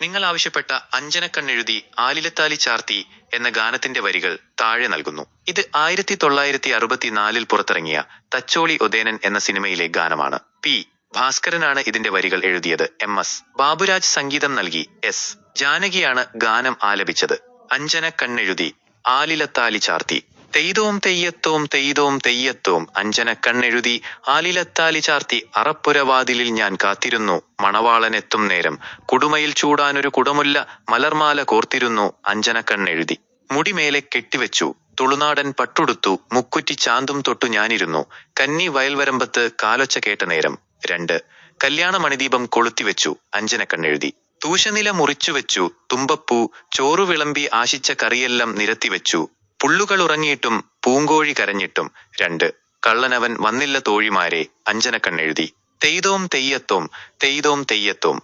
നിങ്ങൾ ആവശ്യപ്പെട്ട അഞ്ജനക്കണ്ണെഴുതി ആലിലത്താലി ചാർത്തി എന്ന ഗാനത്തിന്റെ വരികൾ താഴെ നൽകുന്നു. ഇത് ആയിരത്തി തൊള്ളായിരത്തി അറുപത്തിനാലിൽ പുറത്തിറങ്ങിയ തച്ചോളി ഒതേനൻ എന്ന സിനിമയിലെ ഗാനമാണ്. പി. ഭാസ്കരനാണ് ഇതിന്റെ വരികൾ എഴുതിയത്. എം. എസ്. ബാബുരാജ് സംഗീതം നൽകി എസ്. ജാനകിയാണ് ഗാനം ആലപിച്ചത്. അഞ്ജന കണ്ണെഴുതി ആലിലത്താലി ചാർത്തി. തെയ്തോം തെയ്യത്തോം തെയ്തോം തെയ്യത്തോം അഞ്ജന കണ്ണെഴുതി ആലിലത്താലി ചാർത്തി അറപ്പുരവാതിലിൽ ഞാൻ കാത്തിരുന്നു. മണവാളനെത്തും നേരം കുടുമയിൽ ചൂടാനൊരു കുടമുല്ല മലർമാല കോർത്തിരുന്നു അഞ്ജന കണ്ണെഴുതി. മുടിമേലെ കെട്ടിവെച്ചു തുളുനാടൻ പട്ടുടുത്തു മുക്കുറ്റി ചാന്തും തൊട്ടു ഞാനിരുന്നു. കന്നി വയൽവരമ്പത്ത് കാലൊച്ച കേട്ട നേരം രണ്ട്. കല്യാണ മണിദീപം കൊളുത്തിവെച്ചു അഞ്ജന കണ്ണെഴുതി. തൂശനില മുറിച്ചുവെച്ചു തുമ്പപ്പൂ ചോറു വിളമ്പി ആശിച്ച കറിയെല്ലാം നിരത്തിവെച്ചു. പുള്ളുകൾ ഉറങ്ങിയിട്ടും പൂങ്കോഴി കരഞ്ഞിട്ടും രണ്ട്. കള്ളനവൻ വന്നില്ല തോഴിമാരെ അഞ്ജനക്കണ്ണെഴുതി. തെയ്തോം തെയ്യത്തോം തെയ്തോം തെയ്യത്തോം.